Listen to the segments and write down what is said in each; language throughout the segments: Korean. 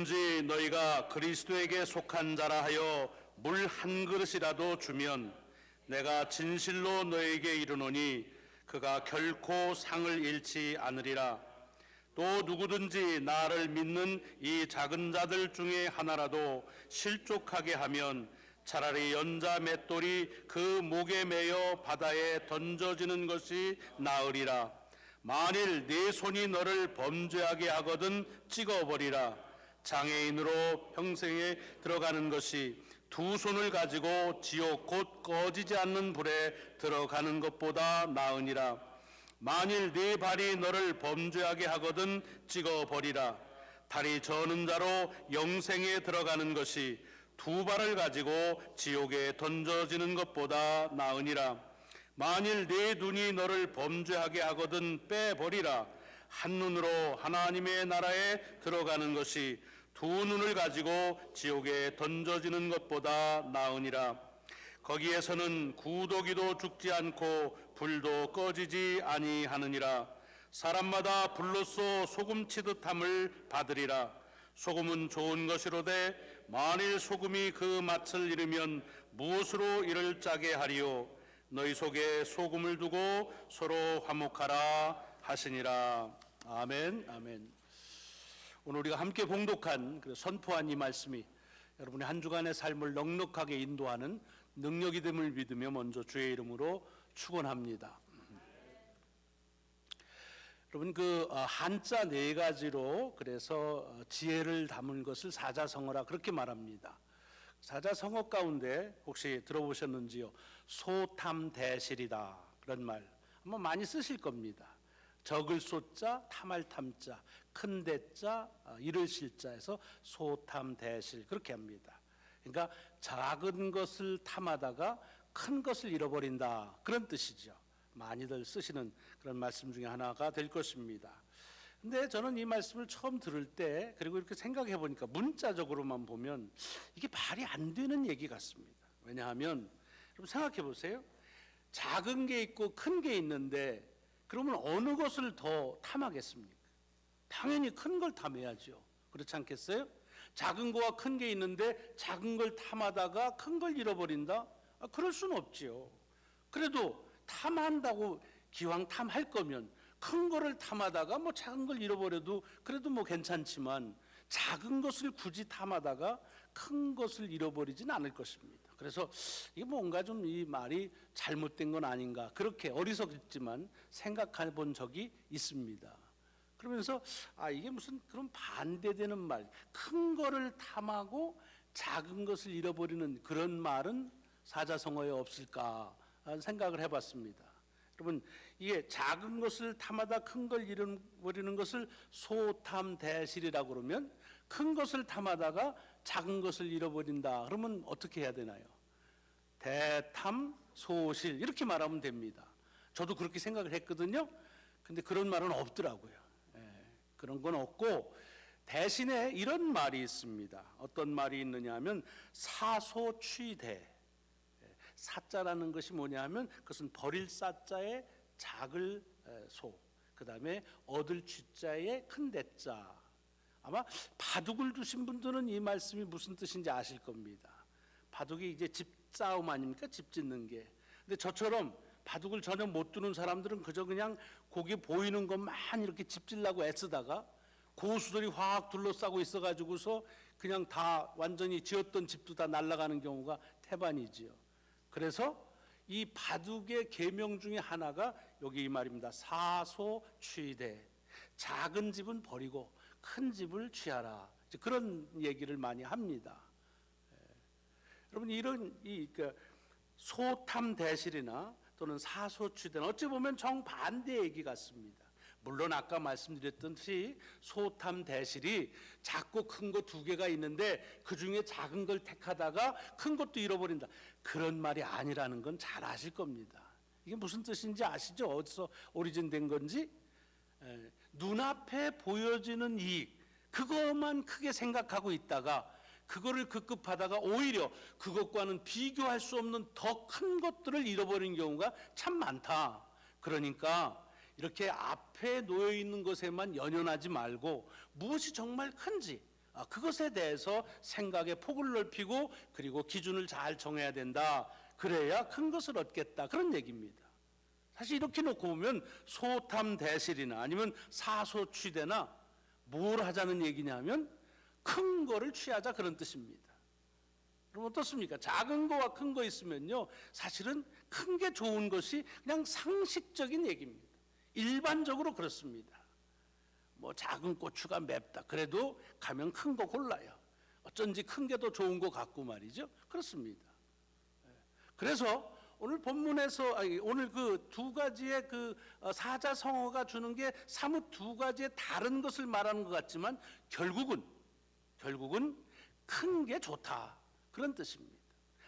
누구든지 너희가 그리스도에게 속한 자라 하여 물 한 그릇이라도 주면 내가 진실로 너에게 이르노니 그가 결코 상을 잃지 않으리라. 또 누구든지 나를 믿는 이 작은 자들 중에 하나라도 실족하게 하면 차라리 연자 맷돌이 그 목에 매여 바다에 던져지는 것이 나으리라. 만일 네 손이 너를 범죄하게 하거든 찍어버리라 장애인으로 평생에 들어가는 것이 두 손을 가지고 지옥 곧 꺼지지 않는 불에 들어가는 것보다 나으니라. 만일 네 발이 너를 범죄하게 하거든 찍어 버리라. 다리 저는 자로 영생에 들어가는 것이 두 발을 가지고 지옥에 던져지는 것보다 나으니라. 만일 네 눈이 너를 범죄하게 하거든 빼버리라. 한 눈으로 하나님의 나라에 들어가는 것이 두 눈을 가지고 지옥에 던져지는 것보다 나으니라. 거기에서는 구더기도 죽지 않고 불도 꺼지지 아니하느니라. 사람마다 불로써 소금 치듯함을 받으리라. 소금은 좋은 것이로되 만일 소금이 그 맛을 잃으면 무엇으로 이를 짜게 하리요? 너희 속에 소금을 두고 서로 화목하라 하시니라. 아멘 아멘 오늘 우리가 함께 봉독한 그 선포한 이 말씀이 여러분의 한 주간의 삶을 넉넉하게 인도하는 능력이 됨을 믿으며 먼저 주의 이름으로 축원합니다. 여러분 그 어, 한자 네 가지로 그래서 어, 지혜를 담은 것을 사자성어라 그렇게 말합니다. 사자성어 가운데 혹시 들어보셨는지요? 소탐대실이다 그런 말 아마 많이 쓰실 겁니다. 적을 소자, 탐할 탐자, 큰 대자, 어, 이를 실자에서 소탐대실 그렇게 합니다. 그러니까 작은 것을 탐하다가 큰 것을 잃어버린다 그런 뜻이죠. 많이들 쓰시는 그런 말씀 중에 하나가 될 것입니다. 근데 저는 이 말씀을 처음 들을 때 그리고 이렇게 생각해 보니까 문자적으로만 보면 이게 말이 안 되는 얘기 같습니다. 왜냐하면 여러분 생각해 보세요. 작은 게 있고 큰 게 있는데 그러면 어느 것을 더 탐하겠습니까? 당연히 큰 걸 탐해야죠. 그렇지 않겠어요? 작은 거와 큰 게 있는데 작은 걸 탐하다가 큰 걸 잃어버린다? 아, 그럴 수는 없지요. 그래도 탐한다고 기왕 탐할 거면 큰 거를 탐하다가 뭐 작은 걸 잃어버려도 그래도 뭐 괜찮지만 작은 것을 굳이 탐하다가 큰 것을 잃어버리진 않을 것입니다. 그래서 이게 뭔가 좀 이 말이 잘못된 건 아닌가 그렇게 어리석지만 생각해 본 적이 있습니다. 그러면서 아 이게 무슨 그런 반대되는 말, 큰 거를 탐하고 작은 것을 잃어버리는 그런 말은 사자성어에 없을까 생각을 해봤습니다. 여러분 이게 작은 것을 탐하다 큰 걸 잃어버리는 것을 소탐대실이라고 그러면 큰 것을 탐하다가 작은 것을 잃어버린다. 그러면 어떻게 해야 되나요? 대탐 소실 이렇게 말하면 됩니다. 저도 그렇게 생각을 했거든요. 근데 그런 말은 없더라고요. 예, 그런 건 없고 대신에 이런 말이 있습니다. 어떤 말이 있느냐 하면 사소취대. 예, 사자라는 것이 뭐냐 하면 그것은 버릴 사자의 작을 에, 소. 그다음에 얻을 쥐자의 큰 대자. 아마 바둑을 두신 분들은 이 말씀이 무슨 뜻인지 아실 겁니다. 바둑이 이제 집싸움 아닙니까? 집 짓는 게. 근데 저처럼 바둑을 전혀 못 두는 사람들은 그저 그냥 거기 보이는 것만 이렇게 집 짓려고 애쓰다가 고수들이 확 둘러싸고 있어가지고서 그냥 다 완전히 지었던 집도 다 날아가는 경우가 태반이지요. 그래서 이 바둑의 계명 중에 하나가 여기 이 말입니다. 사소 취대. 작은 집은 버리고 큰 집을 취하라. 이제 그런 얘기를 많이 합니다. 예. 여러분 이런 이그 소탐 대실이나 또는 사소취대는 어찌 보면 정반대 얘기 같습니다. 물론 아까 말씀드렸듯이 소탐 대실이 작고 큰 거 두 개가 있는데 그 중에 작은 걸 택하다가 큰 것도 잃어버린다. 그런 말이 아니라는 건 잘 아실 겁니다. 이게 무슨 뜻인지 아시죠? 어디서 오리진된 건지? 에, 눈앞에 보여지는 이익 그것만 크게 생각하고 있다가 그거를 급급하다가 오히려 그것과는 비교할 수 없는 더 큰 것들을 잃어버린 경우가 참 많다. 그러니까 이렇게 앞에 놓여 있는 것에만 연연하지 말고 무엇이 정말 큰지 아, 그것에 대해서 생각의 폭을 넓히고 그리고 기준을 잘 정해야 된다. 그래야 큰 것을 얻겠다. 그런 얘기입니다. 사실 이렇게 놓고 보면 소탐 대실이나 아니면 사소 취대나 뭘 하자는 얘기냐면 큰 거를 취하자 그런 뜻입니다. 그럼 어떻습니까? 작은 거와 큰 거 있으면요. 사실은 큰 게 좋은 것이 그냥 상식적인 얘기입니다. 일반적으로 그렇습니다. 뭐 작은 고추가 맵다. 그래도 가면 큰 거 골라요. 어쩐지 큰 게 더 좋은 거 같고 말이죠. 그렇습니다. 예. 그래서 오늘 본문에서 아니, 오늘 그 두 가지의 그 어, 사자성어가 주는 게 사뭇 두 가지의 다른 것을 말하는 것 같지만 결국은 결국은 큰 게 좋다 그런 뜻입니다.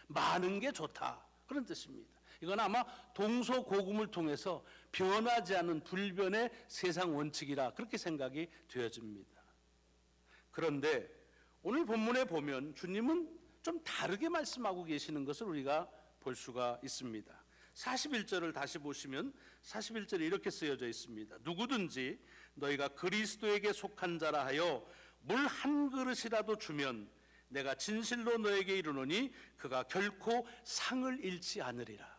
많은 게 좋다 그런 뜻입니다. 이건 아마 동서고금을 통해서 변하지 않는 불변의 세상 원칙이라 그렇게 생각이 되어집니다. 그런데 오늘 본문에 보면 주님은 좀 다르게 말씀하고 계시는 것을 우리가 볼 수가 있습니다. 41절을 다시 보시면 41절에 이렇게 쓰여져 있습니다. 누구든지 너희가 그리스도에게 속한 자라 하여 물 한 그릇이라도 주면 내가 진실로 너에게 이르노니 그가 결코 상을 잃지 않으리라.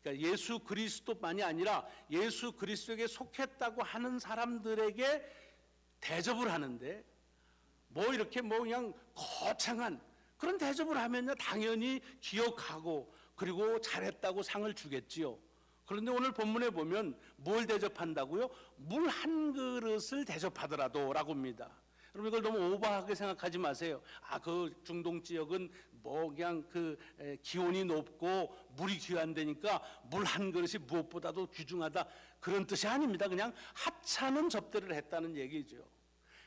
그러니까 예수 그리스도만이 아니라 예수 그리스도에게 속했다고 하는 사람들에게 대접을 하는데 뭐 이렇게 뭐 그냥 거창한 그런 대접을 하면요 당연히 기억하고 그리고 잘했다고 상을 주겠지요. 그런데 오늘 본문에 보면 뭘 대접한다고요? 물 한 그릇을 대접하더라도라고 합니다. 여러분 이걸 너무 오버하게 생각하지 마세요. 아 그 중동 지역은 뭐 그냥 그 에, 기온이 높고 물이 귀한데니까 물 한 그릇이 무엇보다도 귀중하다 그런 뜻이 아닙니다. 그냥 하찮은 접대를 했다는 얘기죠.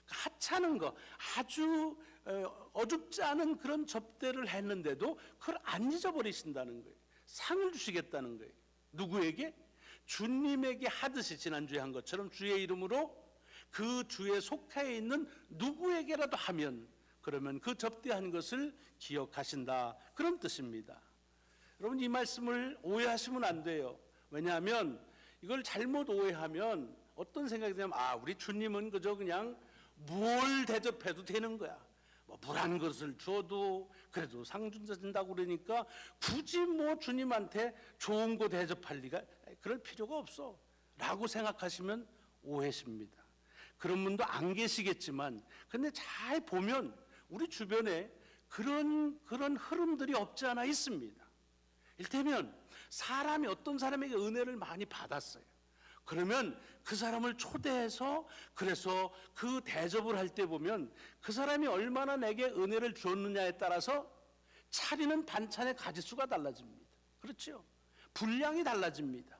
하찮은 거 아주 어, 어줍지 않은 그런 접대를 했는데도 그걸 안 잊어버리신다는 거예요. 상을 주시겠다는 거예요. 누구에게? 주님에게 하듯이 지난주에 한 것처럼 주의 이름으로 그 주에 속해 있는 누구에게라도 하면 그러면 그 접대한 것을 기억하신다. 그런 뜻입니다. 여러분 이 말씀을 오해하시면 안 돼요. 왜냐하면 이걸 잘못 오해하면 어떤 생각이 드냐면 아 우리 주님은 그저 그냥 뭘 대접해도 되는 거야. 뭐 물한 것을 줘도 그래도 상 준다고 그러니까 굳이 뭐 주님한테 좋은 거 대접할 리가 그럴 필요가 없어. 라고 생각하시면 오해십니다. 그런 분도 안 계시겠지만 근데 잘 보면 우리 주변에 그런 그런 흐름들이 없지 않아 있습니다. 일테면 사람이 어떤 사람에게 은혜를 많이 받았어요. 그러면 그 사람을 초대해서 그래서 그 대접을 할 때 보면 그 사람이 얼마나 내게 은혜를 줬느냐에 따라서 차리는 반찬의 가지수가 달라집니다. 그렇죠? 분량이 달라집니다.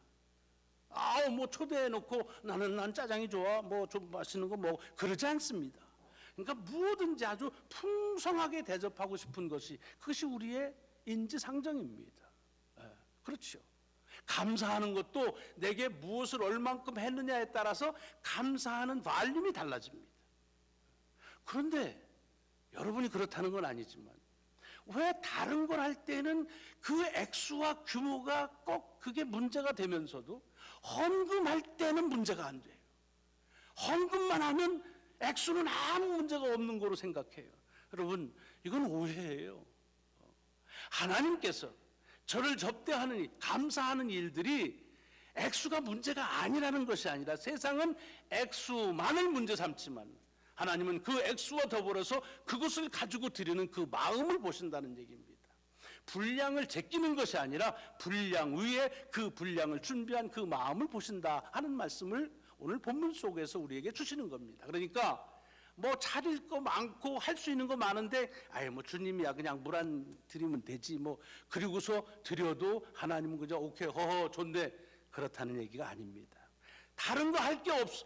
아우 뭐 초대해 놓고 나는 난 짜장이 좋아 뭐 좀 맛있는 거뭐 그러지 않습니다. 그러니까 무엇든지 아주 풍성하게 대접하고 싶은 것이 그것이 우리의 인지상정입니다. 예, 그렇죠. 감사하는 것도 내게 무엇을 얼만큼 했느냐에 따라서 감사하는 발림이 달라집니다. 그런데 여러분이 그렇다는 건 아니지만 왜 다른 걸 할 때는 그 액수와 규모가 꼭 그게 문제가 되면서도 헌금할 때는 문제가 안 돼요. 헌금만 하면 액수는 아무 문제가 없는 거로 생각해요. 여러분, 이건 오해예요. 하나님께서 저를 접대하는 일, 감사하는 일들이 액수가 문제가 아니라는 것이 아니라 세상은 액수만을 문제 삼지만 하나님은 그 액수와 더불어서 그것을 가지고 드리는 그 마음을 보신다는 얘기입니다. 분량을 제끼는 것이 아니라 분량 위에 그 분량을 준비한 그 마음을 보신다 하는 말씀을 오늘 본문 속에서 우리에게 주시는 겁니다. 그러니까 뭐 차릴 거 많고 할 수 있는 거 많은데 아예 뭐 주님이야 그냥 물한 드리면 되지 뭐 그리고서 드려도 하나님은 그저 오케이 허허 좋네 그렇다는 얘기가 아닙니다. 다른 거 할 게 없어.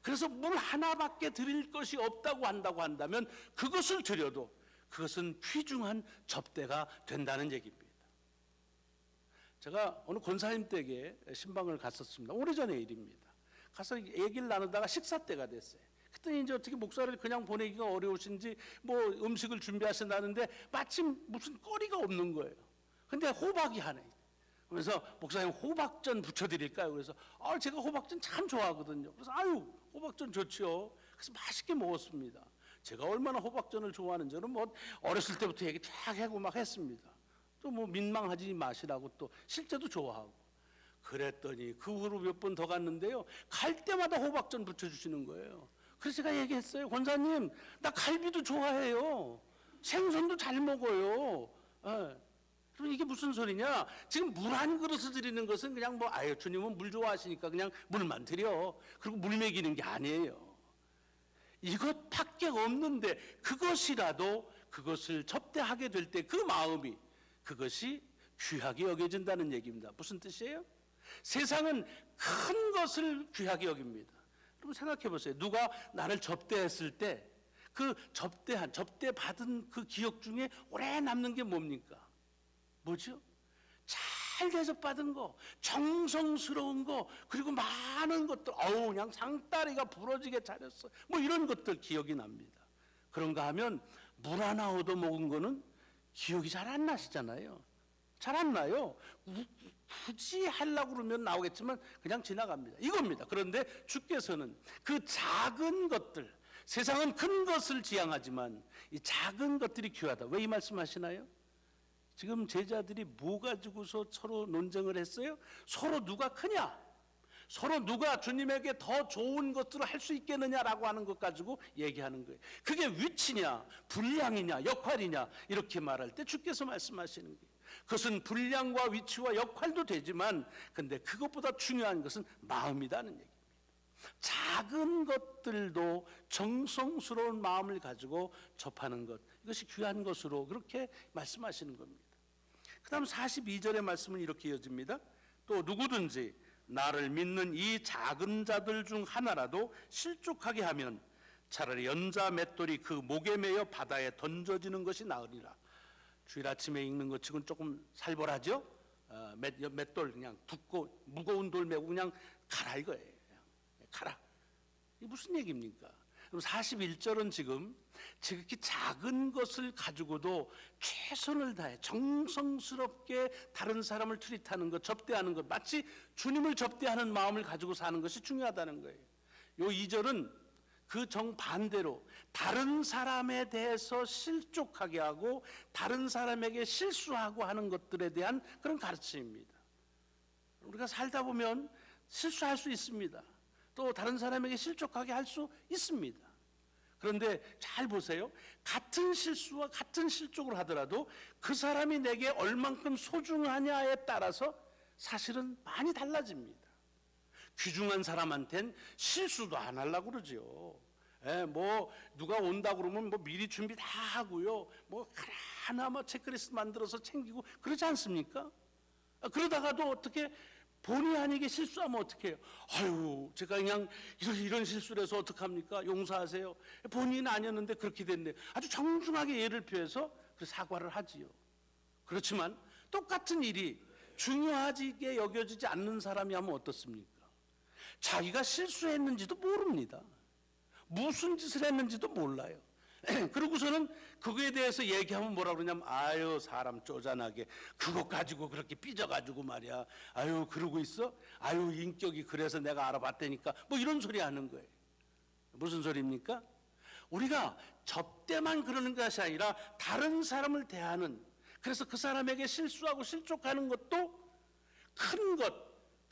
그래서 물 하나밖에 드릴 것이 없다고 한다고 한다면 그것을 드려도 그것은 귀중한 접대가 된다는 얘기입니다. 제가 어느 권사님 댁에 신방을 갔었습니다. 오래전의 일입니다. 가서 얘기를 나누다가 식사 때가 됐어요. 그랬더니 이제 어떻게 목사를 그냥 보내기가 어려우신지 뭐 음식을 준비하신다는데 마침 무슨 거리가 없는 거예요. 근데 호박이 하네. 그래서 목사님 호박전 부쳐드릴까요? 그래서 아 제가 호박전 참 좋아하거든요. 그래서 아유 호박전 좋죠. 그래서 맛있게 먹었습니다. 제가 얼마나 호박전을 좋아하는지는 뭐 어렸을 때부터 얘기 쫙 하고 막 했습니다. 또 뭐 민망하지 마시라고 또 실제도 좋아하고. 그랬더니 그 후로 몇 번 더 갔는데요. 갈 때마다 호박전 부쳐주시는 거예요. 그래서 제가 얘기했어요. 권사님, 나 갈비도 좋아해요. 생선도 잘 먹어요. 예. 그럼 이게 무슨 소리냐? 지금 물 한 그릇을 드리는 것은 그냥 뭐 아유 주님은 물 좋아하시니까 그냥 물만 드려. 그리고 물 먹이는 게 아니에요. 이것 밖에 없는데 그것이라도 그것을 접대하게 될 때 그 마음이 그것이 귀하게 여겨진다는 얘기입니다. 무슨 뜻이에요? 세상은 큰 것을 귀하게 여깁니다. 여러분 생각해 보세요. 누가 나를 접대했을 때 그 접대한 접대 받은 그 기억 중에 오래 남는 게 뭡니까? 뭐죠? 잘 대접받은 거, 정성스러운 거, 그리고 많은 것들, 어우, 그냥 상다리가 부러지게 잘했어. 뭐 이런 것들 기억이 납니다. 그런가 하면 물 하나 얻어 먹은 거는 기억이 잘 안 나시잖아요. 잘 안 나요. 우- 굳이 하려고 그러면 나오겠지만 그냥 지나갑니다. 이겁니다. 그런데 주께서는 그 작은 것들, 세상은 큰 것을 지향하지만 이 작은 것들이 귀하다. 왜 이 말씀하시나요? 지금 제자들이 뭐 가지고서 서로 논쟁을 했어요? 서로 누가 크냐? 서로 누가 주님에게 더 좋은 것들을 할 수 있겠느냐라고 하는 것 가지고 얘기하는 거예요. 그게 위치냐, 분량이냐, 역할이냐 이렇게 말할 때 주께서 말씀하시는 거예요. 그것은 분량과 위치와 역할도 되지만 근데 그것보다 중요한 것은 마음이라는 얘기입니다. 작은 것들도 정성스러운 마음을 가지고 접하는 것 이것이 귀한 것으로 그렇게 말씀하시는 겁니다. 그다음 42절의 말씀은 이렇게 이어집니다. 또 누구든지 나를 믿는 이 작은 자들 중 하나라도 실족하게 하면 차라리 연자 맷돌이 그 목에 매여 바다에 던져지는 것이 나으리라. 주일 아침에 읽는 것 치고는 조금 살벌하죠. 어, 맷, 맷돌 그냥 두고 무거운 돌 메고 그냥 가라 이거예요. 가라. 이게 무슨 얘기입니까? 그럼 41절은 지금 지극히 작은 것을 가지고도 최선을 다해 정성스럽게 다른 사람을 트릿하는 것, 접대하는 것, 마치 주님을 접대하는 마음을 가지고 사는 것이 중요하다는 거예요. 요 2절은 그 정반대로 다른 사람에 대해서 실족하게 하고 다른 사람에게 실수하고 하는 것들에 대한 그런 가르침입니다. 우리가 살다 보면 실수할 수 있습니다. 또 다른 사람에게 실족하게 할 수 있습니다. 그런데 잘 보세요. 같은 실수와 같은 실족을 하더라도 그 사람이 내게 얼만큼 소중하냐에 따라서 사실은 많이 달라집니다. 귀중한 사람한텐 실수도 안 하려고 그러죠. 예, 뭐 누가 온다 그러면 뭐 미리 준비 다 하고요. 뭐 하나 뭐 체크리스트 만들어서 챙기고 그러지 않습니까? 아, 그러다가도 어떻게 본의 아니게 실수하면 어떡해요? 아유, 제가 그냥 이런, 이런 실수를 해서 어떡합니까? 용서하세요. 본인은 아니었는데 그렇게 됐네. 아주 정중하게 예를 표해서 그 사과를 하지요. 그렇지만 똑같은 일이 중요하게 여겨지지 않는 사람이 하면 어떻습니까? 자기가 실수했는지도 모릅니다. 무슨 짓을 했는지도 몰라요. 그러고서는 그거에 대해서 얘기하면 뭐라 그러냐면 아유 사람 쪼잔하게 그거 가지고 그렇게 삐져가지고 말이야. 아유 그러고 있어? 아유 인격이 그래서 내가 알아봤다니까. 뭐 이런 소리 하는 거예요. 무슨 소리입니까? 우리가 접대만 그러는 것이 아니라 다른 사람을 대하는 그래서 그 사람에게 실수하고 실족하는 것도 큰 것,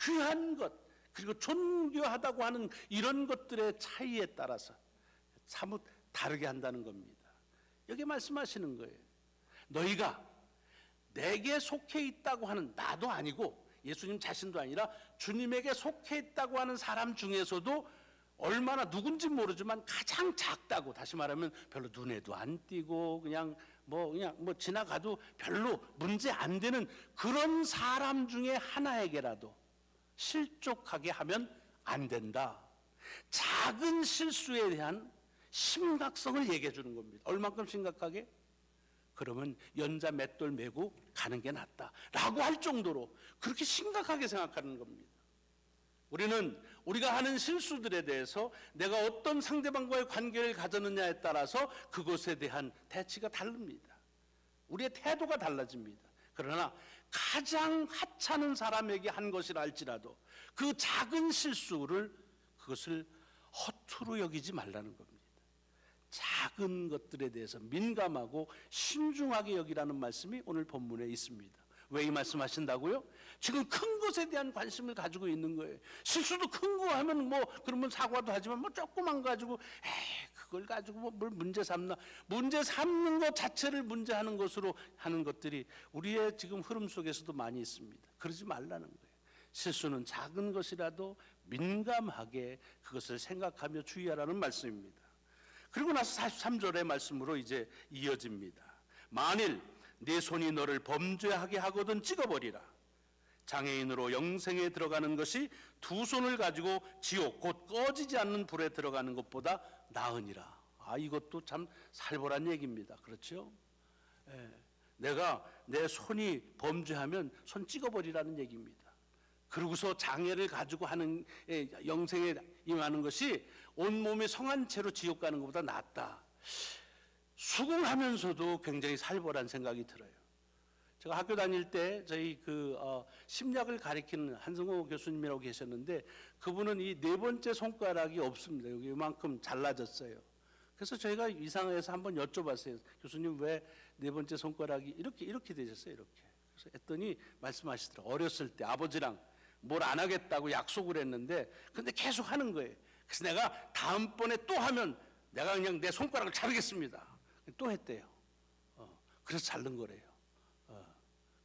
귀한 것, 그리고 존귀하다고 하는 이런 것들의 차이에 따라서 사뭇 다르게 한다는 겁니다. 여기 말씀하시는 거예요. 너희가 내게 속해 있다고 하는 나도 아니고 예수님 자신도 아니라 주님에게 속해 있다고 하는 사람 중에서도 얼마나 누군지 모르지만 가장 작다고 다시 말하면 별로 눈에도 안 띄고 그냥 뭐 그냥 뭐 지나가도 별로 문제 안 되는 그런 사람 중에 하나에게라도 실족하게 하면 안 된다. 작은 실수에 대한 심각성을 얘기해 주는 겁니다. 얼만큼 심각하게? 그러면 연자 맷돌 메고 가는 게 낫다. 라고 할 정도로 그렇게 심각하게 생각하는 겁니다. 우리는 우리가 하는 실수들에 대해서 내가 어떤 상대방과의 관계를 가졌느냐에 따라서 그것에 대한 대치가 다릅니다. 우리의 태도가 달라집니다. 그러나 가장 하찮은 사람에게 한 것이라 할지라도 그 작은 실수를 그것을 허투루 여기지 말라는 겁니다. 작은 것들에 대해서 민감하고 신중하게 여기라는 말씀이 오늘 본문에 있습니다. 왜 이 말씀 하신다고요? 지금 큰 것에 대한 관심을 가지고 있는 거예요. 실수도 큰 거 하면 뭐 그러면 사과도 하지만 뭐 조그만 거 가지고 에이 그걸 가지고 뭐 뭘 문제 삼나 문제 삼는 것 자체를 문제하는 것으로 하는 것들이 우리의 지금 흐름 속에서도 많이 있습니다. 그러지 말라는 거예요. 실수는 작은 것이라도 민감하게 그것을 생각하며 주의하라는 말씀입니다. 그리고 나서 43절의 말씀으로 이제 이어집니다. 만일 내 손이 너를 범죄하게 하거든 찍어버리라. 장애인으로 영생에 들어가는 것이 두 손을 가지고 지옥 곧 꺼지지 않는 불에 들어가는 것보다 나으니라. 아 이것도 참 살벌한 얘기입니다. 그렇죠? 예, 내가 내 손이 범죄하면 손 찍어버리라는 얘기입니다. 그러고서 장애를 가지고 하는 예, 영생에 임하는 것이 온 몸이 성한 채로 지옥 가는 것보다 낫다. 수긍하면서도 굉장히 살벌한 생각이 들어요. 제가 학교 다닐 때 저희 그 어, 심리학을 가리키는 한승호 교수님이라고 계셨는데 그분은 이 네 번째 손가락이 없습니다. 여기 이만큼 잘라졌어요. 그래서 저희가 이상해서 한번 여쭤봤어요. 교수님 왜 네 번째 손가락이 이렇게 이렇게 되셨어요? 이렇게. 그래서 했더니 말씀하시더라고요. 어렸을 때 아버지랑 뭘 안 하겠다고 약속을 했는데 근데 계속 하는 거예요. 그래서 내가 다음번에 또 하면 내가 그냥 내 손가락을 자르겠습니다. 또 했대요. 어, 그래서 자른 거래요.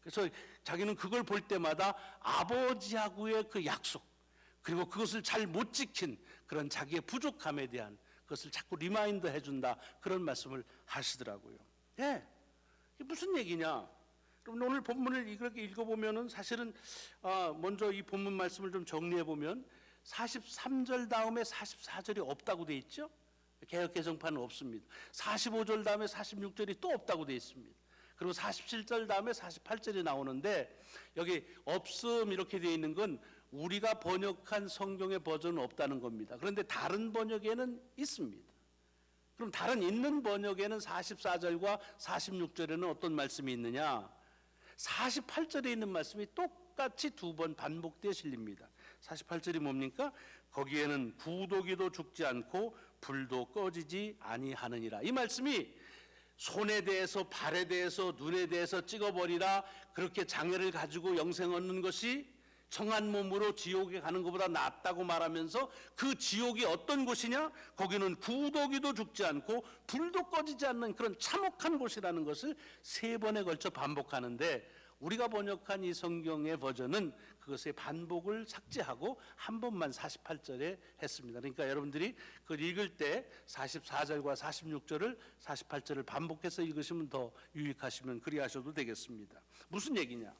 어, 그래서 자기는 그걸 볼 때마다 아버지하고의 그 약속 그리고 그것을 잘 못 지킨 그런 자기의 부족함에 대한 그것을 자꾸 리마인드 해준다 그런 말씀을 하시더라고요. 예, 이게 무슨 얘기냐? 그럼 오늘 본문을 이렇게 읽어보면은 사실은 아, 먼저 이 본문 말씀을 좀 정리해 보면 43절 다음에 44절이 없다고 돼 있죠? 개혁 개정판은 없습니다. 45절 다음에 46절이 또 없다고 돼 있습니다. 그리고 47절 다음에 48절이 나오는데 여기 없음 이렇게 되어 있는 건 우리가 번역한 성경의 버전은 없다는 겁니다. 그런데 다른 번역에는 있습니다. 그럼 다른 있는 번역에는 44절과 46절에는 어떤 말씀이 있느냐? 48절에 있는 말씀이 똑같이 두 번 반복되어 실립니다. 48절이 뭡니까? 거기에는 구더기도 죽지 않고 불도 꺼지지 아니하느니라. 이 말씀이 손에 대해서 발에 대해서 눈에 대해서 찍어버리라 그렇게 장애를 가지고 영생 얻는 것이 청한 몸으로 지옥에 가는 것보다 낫다고 말하면서 그 지옥이 어떤 곳이냐? 거기는 구더기도 죽지 않고 불도 꺼지지 않는 그런 참혹한 곳이라는 것을 세 번에 걸쳐 반복하는데 우리가 번역한 이 성경의 버전은 그것의 반복을 삭제하고 한 번만 48절에 했습니다. 그러니까 여러분들이 그걸 읽을 때 44절과 46절을 48절을 반복해서 읽으시면 더 유익하시면 그리하셔도 되겠습니다. 무슨 얘기냐?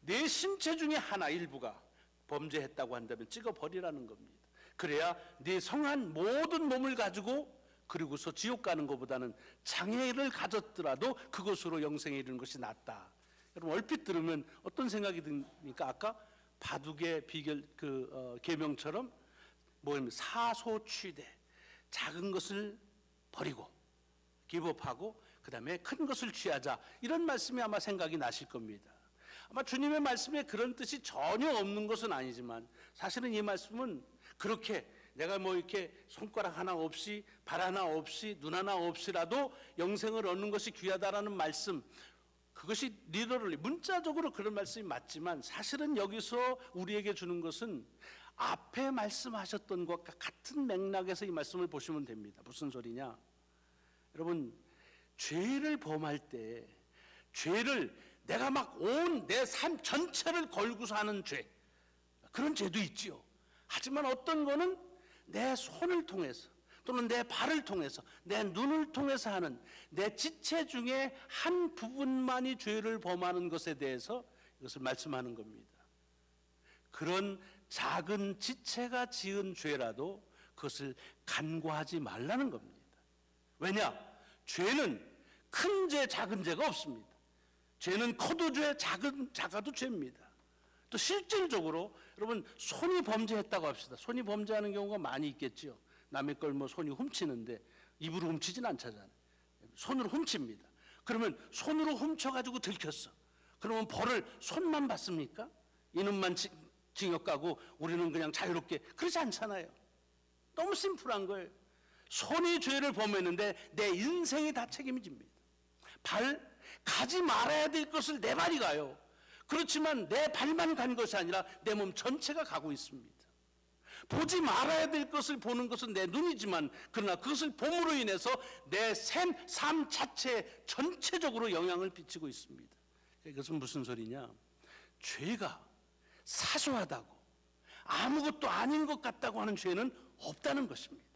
내 신체 중에 하나 일부가 범죄했다고 한다면 찍어 버리라는 겁니다. 그래야 네 성한 모든 몸을 가지고 그리고서 지옥 가는 것보다는 장애를 가졌더라도 그것으로 영생에 이르는 것이 낫다. 여러분 얼핏 들으면 어떤 생각이 듭니까? 아까 바둑의 비결 그 어, 계명처럼 뭐냐면 사소취대 작은 것을 버리고 기법하고 그 다음에 큰 것을 취하자 이런 말씀이 아마 생각이 나실 겁니다. 아마 주님의 말씀에 그런 뜻이 전혀 없는 것은 아니지만 사실은 이 말씀은 그렇게 내가 뭐 이렇게 손가락 하나 없이 발 하나 없이 눈 하나 없이라도 영생을 얻는 것이 귀하다라는 말씀 그것이 리더럴리 문자적으로 그런 말씀이 맞지만 사실은 여기서 우리에게 주는 것은 앞에 말씀하셨던 것과 같은 맥락에서 이 말씀을 보시면 됩니다. 무슨 소리냐? 여러분 죄를 범할 때 죄를 내가 막 온 내 삶 전체를 걸고서 하는 죄 그런 죄도 있지요. 하지만 어떤 거는 내 손을 통해서 또는 내 발을 통해서 내 눈을 통해서 하는 내 지체 중에 한 부분만이 죄를 범하는 것에 대해서 이것을 말씀하는 겁니다. 그런 작은 지체가 지은 죄라도 그것을 간과하지 말라는 겁니다. 왜냐? 죄는 큰 죄, 작은 죄가 없습니다. 죄는 커도 죄, 작은 작아도 죄입니다. 또 실질적으로 여러분 손이 범죄했다고 합시다. 손이 범죄하는 경우가 많이 있겠지요. 남의 걸 뭐 손이 훔치는데 입으로 훔치진 않잖아요. 손으로 훔칩니다. 그러면 손으로 훔쳐가지고 들켰어. 그러면 벌을 손만 받습니까? 이놈만 지- 징역 가고 우리는 그냥 자유롭게 그러지 않잖아요. 너무 심플한 거예요. 손이 죄를 범했는데 내 인생이 다 책임집니다. 발 가지 말아야 될 것을 내 발이 가요. 그렇지만 내 발만 간 것이 아니라 내 몸 전체가 가고 있습니다. 보지 말아야 될 것을 보는 것은 내 눈이지만 그러나 그것을 봄으로 인해서 내 삶, 삶 자체에 전체적으로 영향을 끼치고 있습니다. 이것은 무슨 소리냐? 죄가 사소하다고 아무것도 아닌 것 같다고 하는 죄는 없다는 것입니다.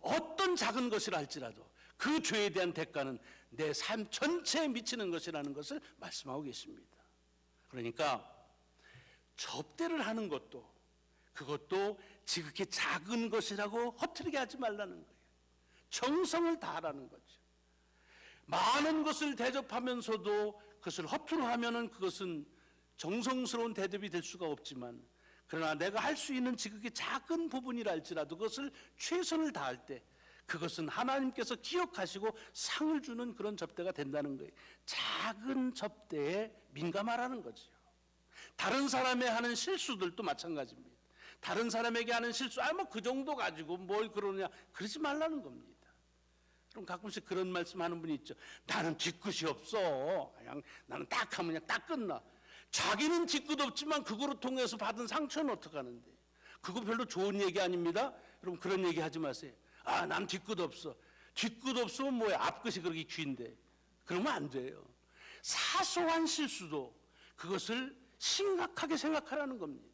어떤 작은 것이라 할지라도 그 죄에 대한 대가는 내 삶 전체에 미치는 것이라는 것을 말씀하고 계십니다. 그러니까 접대를 하는 것도 그것도 지극히 작은 것이라고 허투루게 하지 말라는 거예요. 정성을 다하라는 거죠. 많은 것을 대접하면서도 그것을 허투루 하면은 그것은 정성스러운 대접이 될 수가 없지만 그러나 내가 할 수 있는 지극히 작은 부분이라 할지라도 그것을 최선을 다할 때 그것은 하나님께서 기억하시고 상을 주는 그런 접대가 된다는 거예요. 작은 접대에 민감하라는 거죠. 다른 사람의 하는 실수들도 마찬가지입니다. 다른 사람에게 하는 실수, 아, 뭐 그 정도 가지고 뭘 그러냐. 그러지 말라는 겁니다. 그럼 가끔씩 그런 말씀 하는 분이 있죠. 나는 뒤끝이 없어. 그냥 나는 딱 하면 그냥 딱 끝나. 자기는 뒤끝 없지만 그거로 통해서 받은 상처는 어떡하는데. 그거 별로 좋은 얘기 아닙니다. 여러분 그런 얘기 하지 마세요. 아, 난 뒤끝 없어. 뒤끝 없으면 뭐야. 앞끝이 그렇게 귀인데. 그러면 안 돼요. 사소한 실수도 그것을 심각하게 생각하라는 겁니다.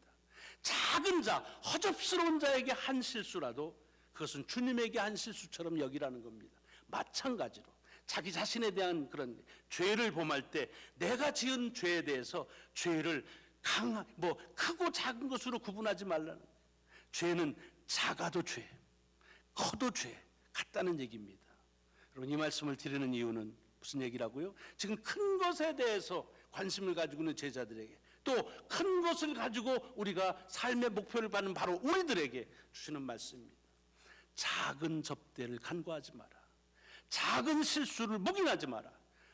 작은 자, 허접스러운 자에게 한 실수라도 그것은 주님에게 한 실수처럼 여기라는 겁니다. 마찬가지로 자기 자신에 대한 그런 죄를 범할 때 내가 지은 죄에 대해서 죄를 강하 뭐 크고 작은 것으로 구분하지 말라는 거예요. 죄는 작아도 죄, 커도 죄 같다는 얘기입니다. 여러분 이 말씀을 드리는 이유는 무슨 얘기라고요? 지금 큰 것에 대해서 관심을 가지고 있는 제자들에게 또 큰 것을 가지고 우리가 삶의 목표를 받는 바로 우리들에게 주시는 말씀입니다. 작은 접대를 간과하지 마라. 작은 실수를 묵인하지 마라.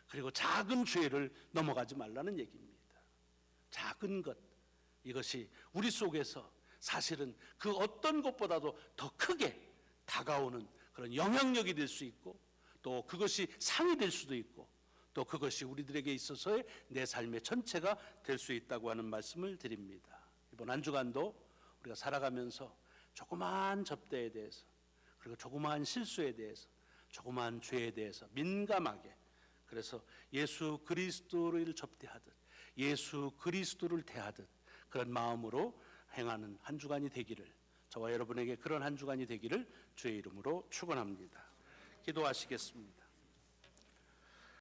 그리고 작은 죄를 넘어가지 말라는 얘기입니다. 작은 것 이것이 우리 속에서 사실은 그 어떤 것보다도 더 크게 다가오는 그런 영향력이 될 수 있고 또 그것이 상이 될 수도 있고 또 그것이 우리들에게 있어서의 내 삶의 전체가 될 수 있다고 하는 말씀을 드립니다. 이번 한 주간도 우리가 살아가면서 조그마한 접대에 대해서 그리고 조그마한 실수에 대해서 조그마한 죄에 대해서 민감하게 그래서 예수 그리스도를 접대하듯 예수 그리스도를 대하듯 그런 마음으로 행하는 한 주간이 되기를 저와 여러분에게 그런 한 주간이 되기를 주의 이름으로 축원합니다. 기도하시겠습니다.